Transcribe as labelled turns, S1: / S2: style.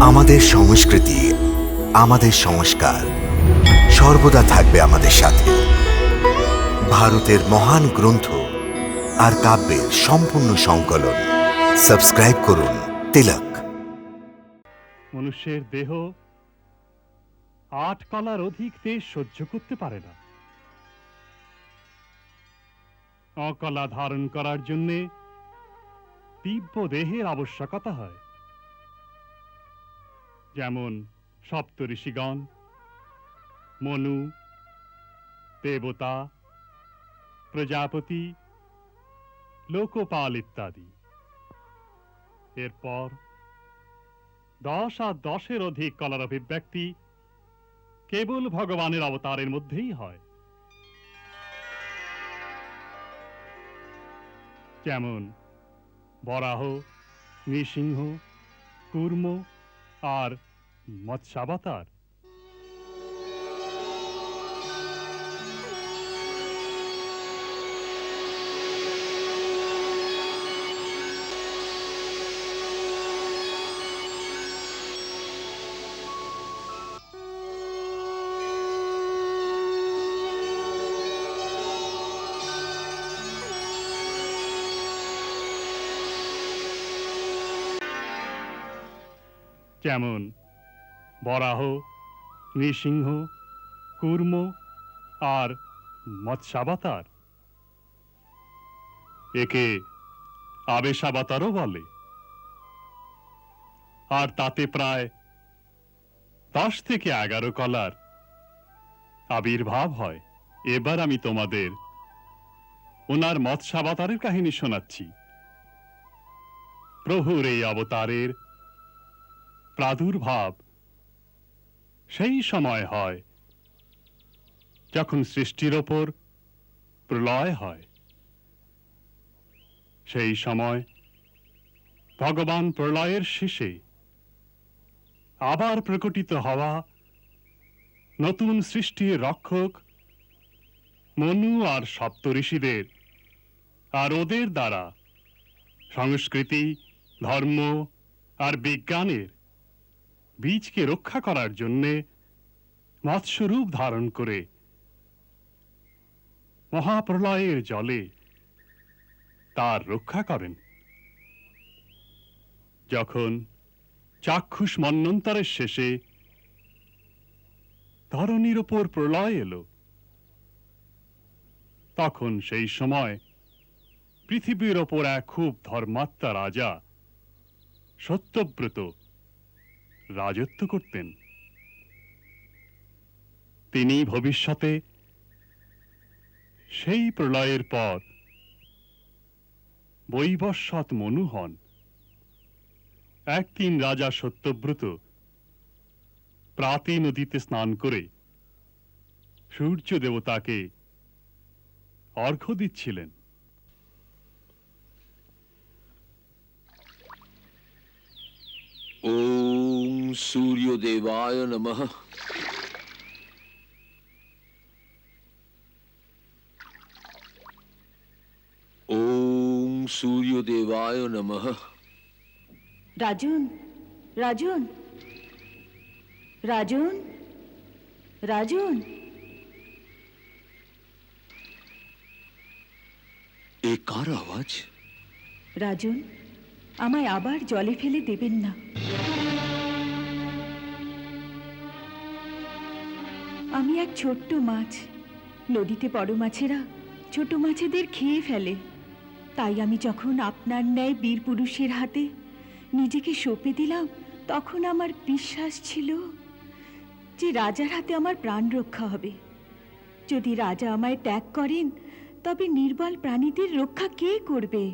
S1: আমাদের সংস্কৃতি, আমাদের সংস্কার সর্বদা থাকবে আমাদের সাথে। ভারতের মহান গ্রন্থ আর কাব্যের সম্পূর্ণ সংকলন। সাবস্ক্রাইব করুন তিলক।
S2: মনুষ্যের দেহ আট কলার অধিক তেজ সহ্য করতে পারে না। অকলা ধারণ করার জন্যে দিব্য দেহের আবশ্যকতা হয়। যেমন সপ্ত ঋষিগণ, মনু, দেবতা, প্রজাপতি, লোকপাল ইত্যাদি। এরপর দশ আর দশের অধিক কলার অভিব্যক্তি কেবল ভগবানের অবতারের মধ্যেই হয়। যেমন বরাহ, নৃসিংহ, কুর্ম আর মৎস্যাবতার। যেমন বরাহ, নৃসিংহ, কুর্ম আর মৎস্যাবতার। একে আবেশাবতারও বলে। আর তাতে প্রায় দশ থেকে এগারো কলার আবির্ভাব হয়। এবার আমি তোমাদের ওনার মৎস্যাবতারের কাহিনী শোনাচ্ছি। প্রভুর এই অবতারের প্রাদুর্ভাব। সেই সময় হয় যখন সৃষ্টির ওপর প্রলয় হয়। সেই সময় ভগবান প্রলয়ের শেষে আবার প্রকটিত হওয়া নতুন সৃষ্টির রক্ষক মনু আর সপ্তঋষিদের আর ওদের দ্বারা সংস্কৃতি, ধর্ম আর বিজ্ঞানের বীজকে রক্ষা করার জন্যে মৎস্যরূপ ধারণ করে মহাপ্রলয়ের জলে তার রক্ষা করেন। যখন চাক্ষুষ মন্বন্তরের শেষে ধরণীর ওপর প্রলয় এলো, তখন সেই সময় পৃথিবীর ওপর এক খুব ধর্মাত্মা রাজা সত্যব্রত রাজত্ব করতেন। তিনি ভবিষ্যতে সেই প্রলয়ের পর বৈবস্বত মনু হন। একদিন রাজা সত্যব্রত প্রাতি নদীতে স্নান করে সূর্য দেবতাকে অর্ঘ্য দিচ্ছিলেন।
S3: সূর্যদেবায় নম ওম সূর্যদেবায় নম
S4: রাজুন রাজন রাজন রাজুন
S3: এ কার আওয়াজ?
S4: রাজুন আমায় আবার জলে ফেলে দেবেন না। এক ছোট্ট মাছ। নদীতে বড় মাছেরা ছোট মাছেদের খেয়ে ফেলে। তাই আমি যখন আপনার ন্যায় বীর পুরুষের হাতে নিজেকে সঁপে দিলাম, তখন আমার বিশ্বাস ছিল যে রাজার হাতে আমার প্রাণ রক্ষা হবে। যদি রাজা আমায় ত্যাগ করেন, তবে নির্বল প্রাণীদের রক্ষা কে করবে?